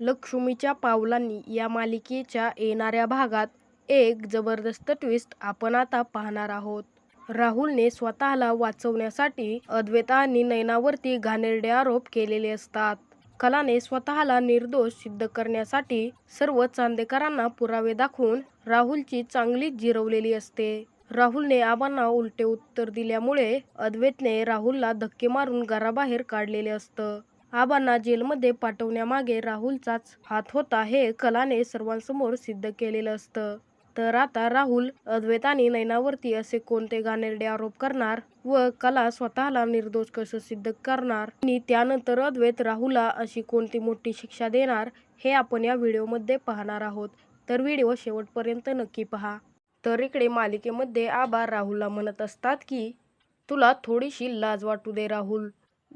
लक्ष्मीच्या पावलांनी या मालिकेच्या येणाऱ्या भागात एक जबरदस्त ट्विस्ट आपण आता पाहणार आहोत. राहुलने स्वतःला वाचवण्यासाठी अद्वैता आणि नयनावरती घाणेरडे आरोप केलेले असतात. कलाने स्वतःला निर्दोष सिद्ध करण्यासाठी सर्व चांदेकरांना पुरावे दाखवून राहुलची चांगलीच जिरवलेली असते. राहुलने आबांना उलटे उत्तर दिल्यामुळे अद्वैतने राहुलला धक्के मारून घराबाहेर काढलेले असतं. आबांना जेलमध्ये पाठवण्यामागे राहुलचाच हात होता हे कलाने सर्वांसमोर सिद्ध केलेलं असतं. तर आता राहुल अद्वैत आणि नयनावरती असे कोणते घाणेरडे आरोप करणार व कला स्वतःला निर्दोष कसं सिद्ध करणार? आणि त्यानंतर अद्वैत राहुलला अशी कोणती मोठी शिक्षा देणार हे आपण या व्हिडिओमध्ये पाहणार आहोत. तर व्हिडिओ शेवटपर्यंत नक्की पहा. तर इकडे मालिकेमध्ये आबा राहुलला म्हणत असतात की तुला थोडीशी लाज वाटू दे राहुल.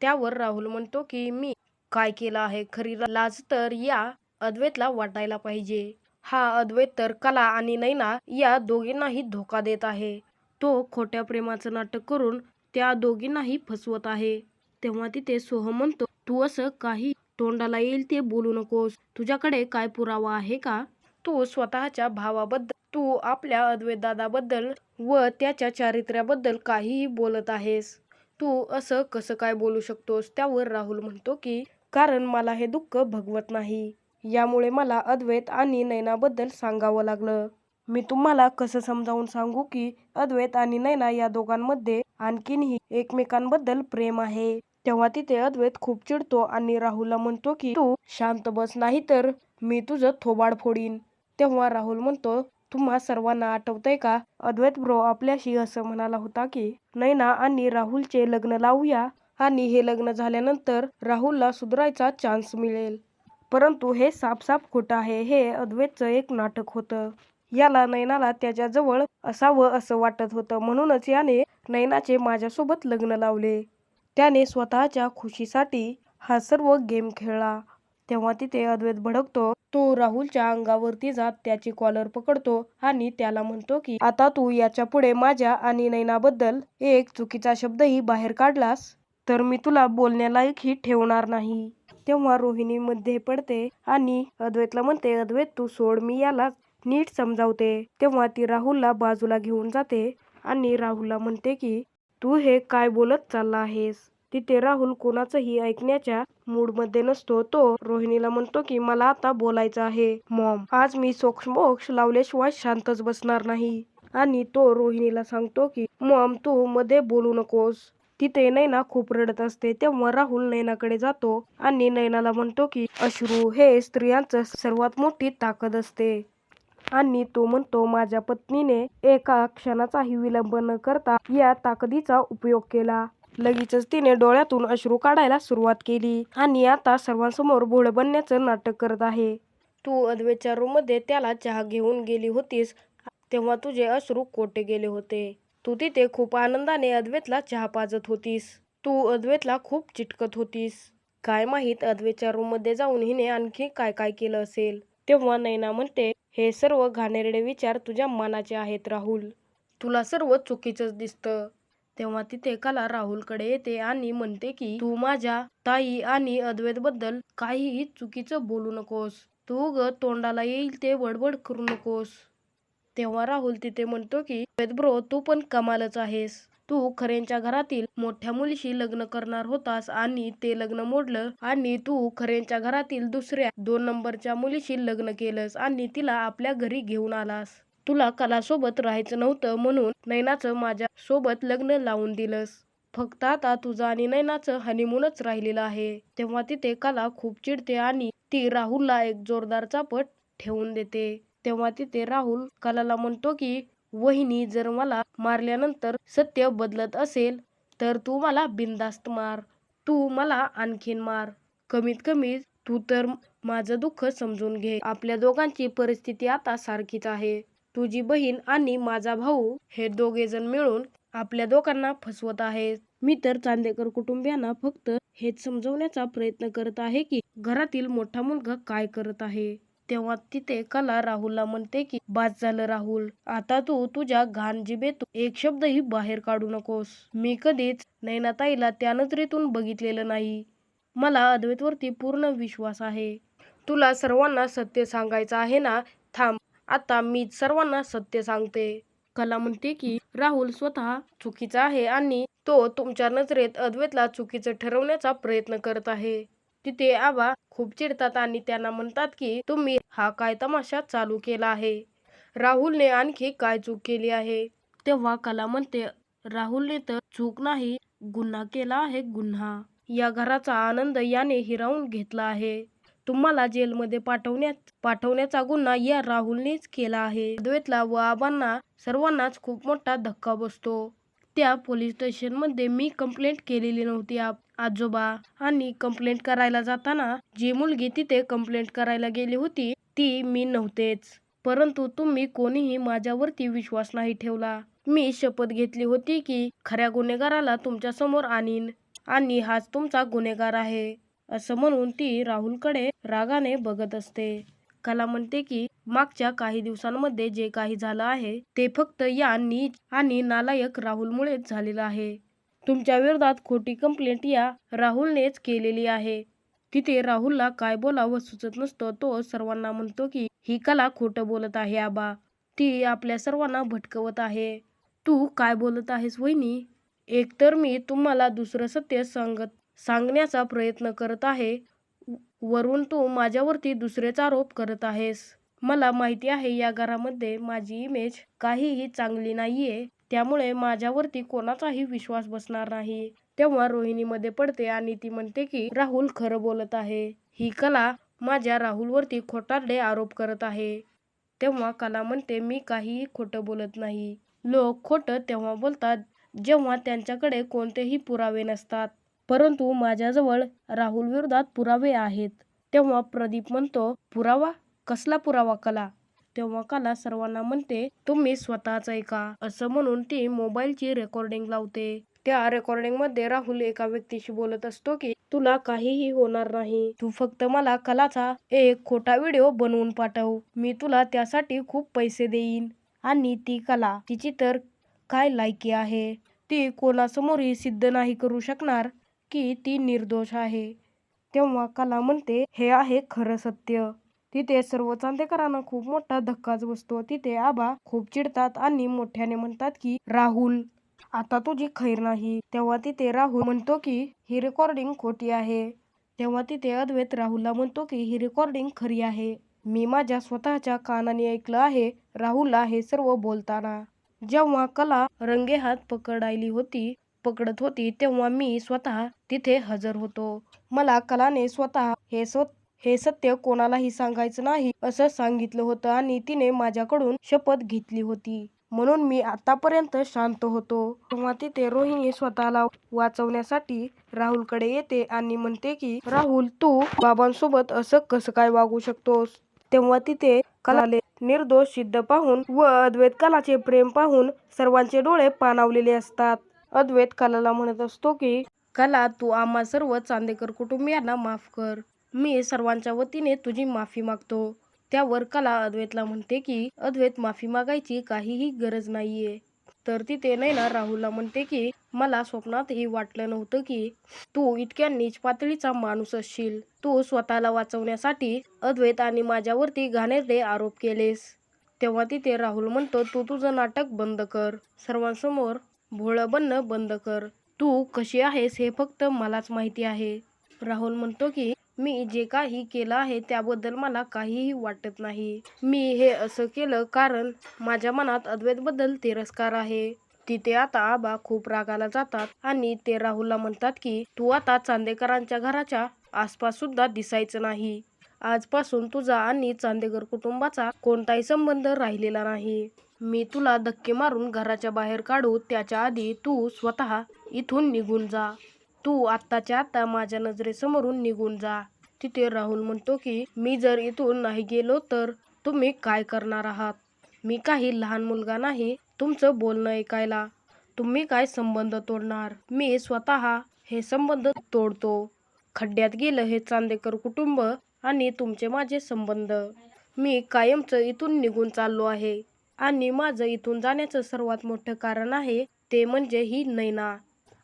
त्यावर राहुल म्हणतो की मी काय केलं आहे? खरी लाज तर या अद्वैतला वाटायला पाहिजे. हा अद्वैत तर कला आणि नैना या दोघींनाही धोका देत आहे. तो खोट्या प्रेमाचं नाटक करून त्या दोघींनाही फसवत आहे. तेव्हा तिथे सोह म्हणतो तू असं काही तोंडाला येईल ते बोलू नकोस. तुझ्याकडे काय पुरावा आहे का? तू स्वतःच्या भावाबद्दल तू आपल्या अद्वैत दादाबद्दल व त्याच्या चारित्र्याबद्दल काहीही बोलत आहेस. तू असं कसं काय बोलू शकतोस? त्यावर राहुल म्हणतो की कारण मला हे दुःख भगवत नाही. यामुळे मला अद्वैत आणि नैनाबद्दल सांगावं लागलं. मी तुम्हाला कसं समजावून सांगू की अद्वैत आणि नैना या दोघांमध्ये आणखीनही एकमेकांबद्दल प्रेम आहे. तेव्हा तिथे अद्वैत खूप चिडतो आणि राहुलला म्हणतो की तू शांत बस नाही तर मी तुझं थोबाड फोडीन. तेव्हा राहुल म्हणतो तुम्हा सर्वांना आठवतंय का? अद्वैत ब्रो आपल्याशी असं म्हणाला होता की नैना आणि राहुलचे लग्न लावूया आणि हे लग्न झाल्यानंतर राहुलला सुधारायचा चान्स मिळेल. परंतु हे साफसाफ खोटं आहे हे अद्वैतचं एक नाटक होतं. याला नैनाला त्याच्याजवळ असावं असं वाटत होतं. म्हणूनच याने नैनाचे माझ्यासोबत लग्न लावले. त्याने स्वतःच्या खुशीसाठी हा सर्व गेम खेळला. तेव्हा तिथे अद्वैत भडकतो. तो राहुलच्या अंगावरती जात त्याची कॉलर पकडतो आणि त्याला म्हणतो की आता तू याच्यापुढे माझ्या आणि नैनाबद्दल एक चुकीचा शब्दही बाहेर काढलास तर मी तुला बोलण्यालायकही ठेवणार नाही. तेव्हा रोहिणी मध्ये पडते आणि अद्वैतला म्हणते अद्वैत तू सोड मी याला नीट समजावते. तेव्हा ती राहुलला बाजूला घेऊन जाते आणि राहुलला म्हणते की तू हे काय बोलत चालला आहेस? तिथे राहुल कोणाचंही ऐकण्याच्या मूडमध्ये नसतो. तो रोहिणीला म्हणतो की मला आता बोलायचं आहे मॉम. आज मी सोक्षमोक्ष लावल्याशिवाय शांतच बसणार नाही. आणि तो रोहिणीला सांगतो की मॉम तू मध्ये बोलू नकोस. तिथे नैना खूप रडत असते. तेव्हा राहुल नैनाकडे जातो आणि नैनाला म्हणतो की अश्रू हे स्त्रियांचं सर्वात मोठी ताकद असते. आणि तो म्हणतो माझ्या पत्नीने एका क्षणाचाही विलंब न करता या ताकदीचा उपयोग केला. लगेचच तिने डोळ्यातून अश्रू काढायला सुरुवात केली आणि आता सर्वांसमोर भोळ बनण्याचं नाटक करत आहे. तू अद्वैतच्या रूममध्ये त्याला चहा घेऊन गेली होतीस तेव्हा तुझे अश्रू कोटे गेले होते. तू तिथे खूप आनंदाने अद्वेतला चहा पाजत होतीस. तू अद्वेतला खूप चिटकत होतीस. काय माहीत अद्वैतच्या रूममध्ये जाऊन हिने आणखी काय काय केलं असेल. तेव्हा नैना म्हणते हे सर्व घाणेरडे विचार तुझ्या मनाचे आहेत राहुल. तुला सर्व चुकीचंच दिसतं. तेव्हा तिथे कला राहुलकडे येते आणि म्हणते की तू माझ्या ताई आणि अद्वैत बद्दल काहीही चुकीचं बोलू नकोस. तू ग तोंडाला येईल ते बडबड करू नकोस. तेव्हा राहुल तिथे म्हणतो की अद्वैत ब्रो तू पण कमालच आहेस. तू खरेंच्या घरातील मोठ्या मुलीशी लग्न करणार होतास आणि ते लग्न मोडलं आणि तू खरेंच्या घरातील दुसऱ्या दोन नंबरच्या मुलीशी लग्न केलंस आणि तिला आपल्या घरी घेऊन आलास. तुला कलासोबत राहायचं नव्हतं म्हणून नैनाचं माझ्या सोबत लग्न लावून दिलंस. फक्त आता तुझं आणि नैनाचं हनीमूनच राहिलेलं आहे. तेव्हा तिथे कला खूप चिडते आणि ती राहुलला एक जोरदार चापट ठेवून देते. तेव्हा तिथे राहुल कलाला म्हणतो की वहिनी जर मला मारल्यानंतर सत्य बदलत असेल तर तू मला बिनदास्त मार. तू मला आणखीन मार. कमीत कमी तू तर माझं दुःख समजून घे. आपल्या दोघांची परिस्थिती आता सारखीच आहे. तुझी बहीण आणि माझा भाऊ हे दोघे जण मिळून आपल्या दोघांना फसवत आहेत. मी तर चांदेकर कुटुंबियांना फक्त हेच समजवण्याचा प्रयत्न करत आहे की घरातील मोठा मुलगा काय करत आहे. तेव्हा तिथे कला राहुलला म्हणते की बास झालं राहुल आता तू तुझ्या घाण जिबेतून एक शब्दही बाहेर काढू नकोस. मी कधीच नैनाताईला त्या नजरेतून बघितलेलं नाही. मला अद्वैतवरती पूर्ण विश्वास आहे. तुला सर्वांना सत्य सांगायचं आहे ना? थांब. आता मी सर्वांना सत्य सांगते. कला म्हणते की राहुल स्वतः चुकीचा आहे आणि तो तुमच्या नजरेत अद्वैतला चुकीचं ठरवण्याचा प्रयत्न करत आहे. तिथे आबा खूप चिडतात आणि त्यांना म्हणतात की तुम्ही हा काय तमाशा चालू केला आहे? राहुलने आणखी काय चूक केली आहे? तेव्हा कला म्हणते राहुलने तर चूक नाही गुन्हा केला आहे गुन्हा. या घराचा आनंद याने हिरावून घेतला आहे. तुम्हाला जेलमध्ये पाठवण्यात पाठवण्याचा गुन्हा या राहुलनेच केला आहे. द्वेतला व आबांना सर्वांनाच खूप मोठा धक्का बसतो. त्या पोलीस स्टेशनमध्ये मी कंप्लेंट केलेली नव्हती. आजोबा आणि कंप्लेंट करायला जाताना जी मुलगी तिथे कंप्लेंट करायला गेली होती ती मी नव्हतेच. परंतु तुम्ही कोणीही माझ्यावरती विश्वास नाही ठेवला. मी शपथ घेतली होती की खऱ्या गुन्हेगाराला तुमच्यासमोर आणीन आणि हाच तुमचा गुन्हेगार आहे. असं म्हणून ती राहुलकडे रागाने बघत असते. कला म्हणते की मागच्या काही दिवसांमध्ये जे काही झालं आहे ते फक्त या नीच आणि नालायक राहुलमुळेच झालेलं आहे. तुमच्या विरोधात खोटी कंप्लेंट या राहुलनेच केलेली आहे. तिथे राहुलला काय बोलावं सुचत नसतं तो सर्वांना म्हणतो की ही कला खोटं बोलत आहे आबा. ती आपल्या सर्वांना भटकवत आहे. तू काय बोलत आहेस वहिनी? एकतर मी तुम्हाला दुसरं सत्य सांगत सांगण्याचा प्रयत्न करत आहे. वरून तू माझ्यावरती दुसरेच आरोप करत आहेस. मला माहिती आहे या घरामध्ये माझी इमेज काहीही चांगली नाहीये. त्यामुळे माझ्यावरती कोणाचाही विश्वास बसणार नाही. तेव्हा रोहिणीमध्ये पडते आणि ती म्हणते की राहुल खरं बोलत आहे. ही कला माझ्या राहुलवरती खोटारडे आरोप करत आहे. तेव्हा कला म्हणते मी काहीही खोटं बोलत नाही. लोक खोटं तेव्हा बोलतात जेव्हा त्यांच्याकडे कोणतेही पुरावे नसतात. परंतु माझ्याजवळ राहुल विरोधात पुरावे आहेत. तेव्हा प्रदीप म्हणतो पुरावा? कसला पुरावा कला? तेव्हा कला सर्वांना म्हणते तुम्ही स्वतःच ऐका. असं म्हणून ती मोबाईलची रेकॉर्डिंग लावते. त्या रेकॉर्डिंगमध्ये राहुल एका व्यक्तीशी बोलत असतो की तुला काहीही होणार नाही. तू फक्त मला कलाचा एक खोटा व्हिडिओ बनवून पाठव. मी तुला त्यासाठी खूप पैसे देईन. आणि ती कला तिची तर काय लायकी आहे? ती कोणासमोरही सिद्ध नाही करू शकणार. की ती निर्दोष आहे. तेव्हा कला म्हणते हे आहे खरं सत्य. तिथे सर्व चांदेकरांना खूप मोठा धक्काच बसतो. तिथे आबा खूप चिडतात आणि मोठ्याने म्हणतात की राहुल आता तुझी खैर नाही. तेव्हा तिथे राहुल म्हणतो की ही रेकॉर्डिंग खोटी आहे. तेव्हा तिथे अद्वैत राहुलला म्हणतो की ही रेकॉर्डिंग खरी आहे. मी माझ्या स्वतःच्या कानाने ऐकलं आहे. राहुलला हे सर्व बोलताना. जेव्हा कला रंगेहात पकडायली होती पकडत होती तेव्हा मी स्वतः तिथे हजर होतो. मला कलाने स्वतः हे स्व हे सत्य कोणालाही सांगायचं नाही असं सांगितलं होतं आणि तिने माझ्याकडून शपथ घेतली होती. म्हणून मी आतापर्यंत शांत होतो. तेव्हा तिथे रोहिणी स्वतःला वाचवण्यासाठी राहुलकडे येते आणि म्हणते की राहुल तू बाबांसोबत असं कसं काय वागू शकतोस? तेव्हा तिथे कलाले निर्दोष सिद्ध पाहून व अद्वैत कलाचे प्रेम पाहून सर्वांचे डोळे पाणावलेले असतात. अद्वैत कलाला म्हणत असतो की कला तू आम्हा सर्व चांदेकर कुटुंबियांना माफ कर. मी सर्वांच्या वतीने तुझी माफी मागतो. त्यावर कला अद्वैतला म्हणते की अद्वैत माफी मागायची काहीही गरज नाहीये. तर तिथे नैना राहुलला म्हणते की मला स्वप्नातही वाटलं नव्हतं की तू इतक्या नीच पातळीचा माणूस असशील. तू स्वतःला वाचवण्यासाठी अद्वैत आणि माझ्यावरती घाणेरडे आरोप केलेस. तेव्हा तिथे राहुल म्हणतो तू तुझं नाटक बंद कर. सर्वांसमोर भोळं बनणं बंद कर. तू कशी आहेस हे फक्त मलाच माहिती आहे. राहुल म्हणतो की मी जे काही केलं आहे त्याबद्दल मला काहीही वाटत नाही. मी हे असं केलं कारण माझ्या मनात अद्वैतबद्दल तिरस्कार आहे. तिथे आता आबा खूप रागाला जातात आणि ते राहुलला म्हणतात की तू आता चांदेकरांच्या घराच्या आसपास सुद्धा दिसायचं नाही. आजपासून तुझा आणि चांदेकर कुटुंबाचा कोणताही संबंध राहिलेला नाही. मी तुला धक्के मारून घराच्या बाहेर काढू त्याच्या आधी तू स्वतः इथून निघून जा. तू आत्ताच्या आत्ता माझ्या नजरेसमोरून निघून जा. तिथे राहुल म्हणतो की मी जर इथून नाही गेलो तर तुम्ही काय करणार आहात? मी काही लहान मुलगा नाही तुमचं बोलणं ऐकायला. तुम्ही काय संबंध तोडणार? मी स्वतः हे संबंध तोडतो. खड्ड्यात गेलं हे चांदेकर कुटुंब आणि तुमचे माझे संबंध. मी कायमचं इथून निघून चाललो आहे. आणि माझं इथून जाण्याचं सर्वात मोठं कारण आहे ते म्हणजे ही नैना.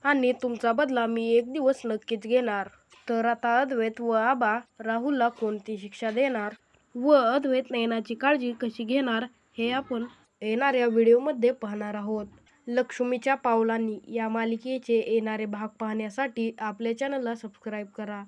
आणि तुमचा बदला मी एक दिवस नक्कीच घेणार. तर आता अद्वैत व आबा राहुलला कोणती शिक्षा देणार? व अद्वैत नैनाची काळजी कशी घेणार? हे आपण येणाऱ्या व्हिडिओमध्ये पाहणार आहोत. लक्ष्मीच्या पावलांनी या मालिकेचे येणारे भाग पाहण्यासाठी आपल्या चॅनलला सबस्क्राईब करा.